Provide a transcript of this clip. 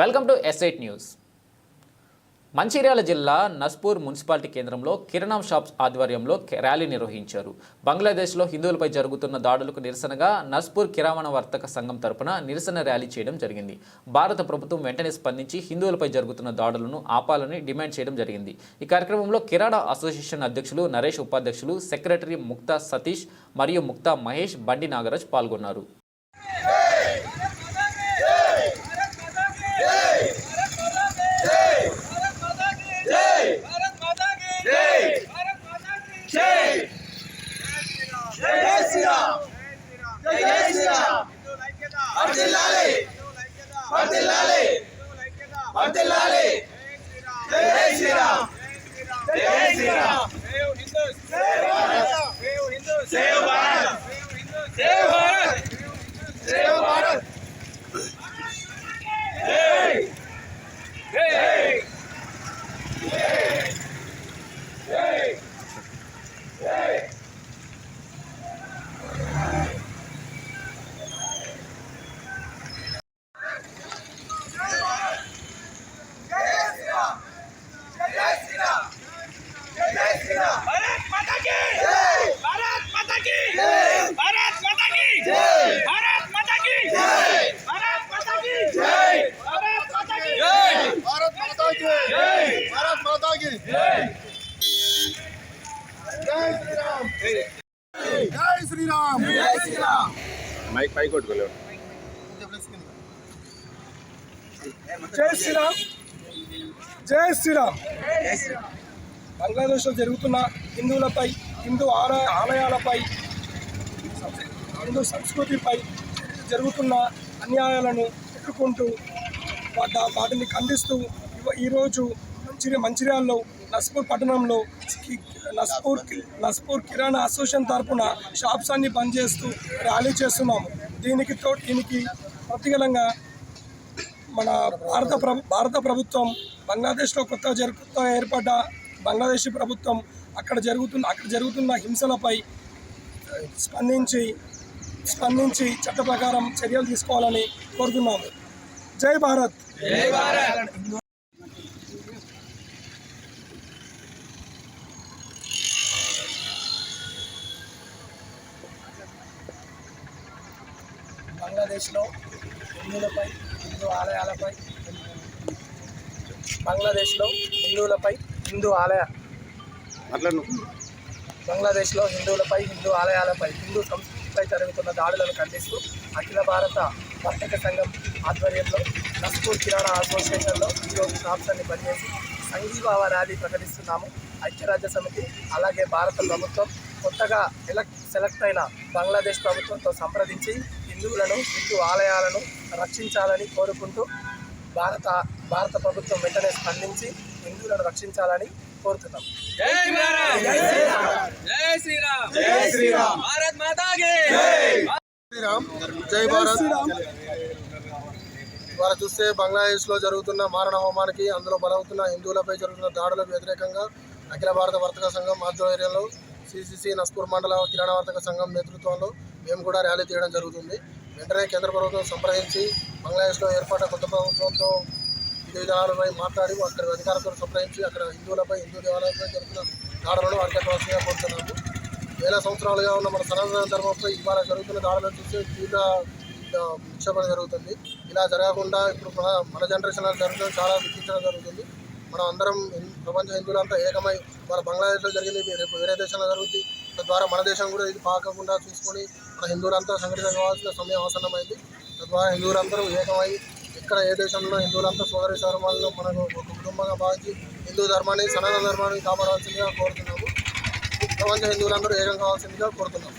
Welcome to ఎస్ఐట్ news. Mancherial జిల్లా Naspur municipality కేంద్రంలో కిరణం షాప్స్ ఆధ్వర్యంలో ర్యాలీ నిర్వహించారు. బంగ్లాదేశ్లో హిందువులపై జరుగుతున్న దాడులకు నిరసనగా నస్పూర్ కిరాణా వర్తక సంఘం తరపున నిరసన ర్యాలీ చేయడం జరిగింది. భారత ప్రభుత్వం వెంటనే స్పందించి హిందువులపై జరుగుతున్న దాడులను ఆపాలని డిమాండ్ చేయడం జరిగింది. ఈ కార్యక్రమంలో కిరాణా అసోసియేషన్ అధ్యక్షులు నరేష్ ఉపాధ్యక్షులు సెక్రటరీ ముక్తా సతీష్ మరియు ముక్తా మహేష్ బండి నాగరాజ్ పాల్గొన్నారు. వర్ధిల్లాలి జై శ్రీరామ్. జై Shri Ram. Save Hindu. Save Bharat. Save Hindu. Save Bharat. Mic పై కొట్టుకోలేవు జై శ్రీరామ్. జై శ్రీరామ్. బంగ్లాదేశ్లో జరుగుతున్న హిందువులపై హిందూ ఆలయాలపై హిందూ సంస్కృతిపై జరుగుతున్న అన్యాయాలను ఎదుర్కొంటూ వా- వాటిని ఖండిస్తూ ఈరోజు మంచిర్య మంచిర్యాలలో నస్పూర్ పట్టణంలో నస్పూర్ నస్పూర్ కిరాణా అసోసియేషన్ తరపున షాప్స్ అన్ని బంద్ చేస్తూ ర్యాలీ చేస్తున్నాము దీనికి తో దీనికి ప్రతికూలంగా మన భారత ప్రభు భారత ప్రభుత్వం బంగ్లాదేశ్లో కొత్త జరు కొత్త ఏర్పడ్డ బంగ్లాదేశీ ప్రభుత్వం అక్కడ జరుగుతున్న అక్కడ జరుగుతున్న హింసలపై స్పందించి స్పందించి చట్ట ప్రకారం చర్యలు తీసుకోవాలని కోరుతున్నాము. జై భారత్. బంగ్లాదేశ్లో హిందువులపై హిందూ ఆలయాలపై బంగ్లాదేశ్లో హిందువులపై హిందూ ఆలయ బంగ్లాదేశ్లో హిందువులపై హిందూ ఆలయాలపై హిందూ సంస్కృతి సంస్కృతిపై జరుగుతున్న దాడులను ఖండిస్తూ అఖిల భారత వర్తక సంఘం ఆధ్వర్యంలో నస్పూర్ కిరాణా అసోసియేషన్లో ఈరోజు షాప్స్ అన్ని పనిచేసి సంఘీభావ ర్యాలీ ప్రకటిస్తున్నాము. ఐక్యరాజ్య సమితి అలాగే భారత ప్రభుత్వం కొత్తగా ఎలక్ట్ సెలెక్ట్ అయిన బంగ్లాదేశ్ ప్రభుత్వంతో సంప్రదించి హిందువులను హిందూ ఆలయాలను రక్షించాలని కోరుకుంటూ భారత భారత ప్రభుత్వం వెంటనే స్పందించి హిందువులను రక్షించాలని కోరుతున్నాం. జై భారత్ వారు చూస్తే బంగ్లాదేశ్లో జరుగుతున్న మారణ హోమానికి అందులో బలవుతున్న హిందువులపై జరుగుతున్న దాడులకు వ్యతిరేకంగా అఖిల భారత వర్తక సంఘం ఆధ్వర్యంలో సిసిసి నస్పూర్ మండల కిరాణ వర్తక సంఘం నేతృత్వంలో మేము కూడా ర్యాలీ తీయడం జరుగుతుంది. వెంటనే కేంద్ర ప్రభుత్వం సంప్రదించి బంగ్లాదేశ్లో ఏర్పడ్డ కొత్త ప్రభుత్వంతో విధి విధానాలపై మాట్లాడి అక్కడ అధికారులతో సంప్రదించి అక్కడ హిందువులపై హిందూ దేవాలయంపై జరుగుతున్న దాడులను అరికట్టవలసిందిగా కోరుతున్నాము వేల సంవత్సరాలుగా ఉన్న మన సనాతన ధర్మంపై ఇవాళ జరుగుతున్న దాడులను చూస్తే తీవ్ర విక్షేపణ జరుగుతుంది. ఇలా జరగకుండా ఇప్పుడు మన మన జనరేషన్ జరగడం చాలా దుఃఖించడం జరుగుతుంది. మనం అందరం ప్రపంచ హిందువులంతా ఏకమై మన బంగ్లాదేశ్లో జరిగింది రేపు వేరే దేశంలో జరుగుతుంది తద్వారా మన దేశం కూడా ఇది పాకకుండా చూసుకొని మన హిందువులంతా సంఘటితం కావాల్సిన సమయం ఆసన్నమైంది. తద్వారా హిందువులందరూ ఏకమై ఎక్కడ ఏ దేశంలో హిందువులంతా సోదరి సోదరులను మనకు ఒక కుటుంబంగా భావించి హిందూ ధర్మాన్ని సనాతన ధర్మాన్ని కాపాడవలసిందిగా కోరుతున్నాము. ప్రపంచ హిందువులందరూ ఏకం కావాల్సిందిగా కోరుతున్నాము.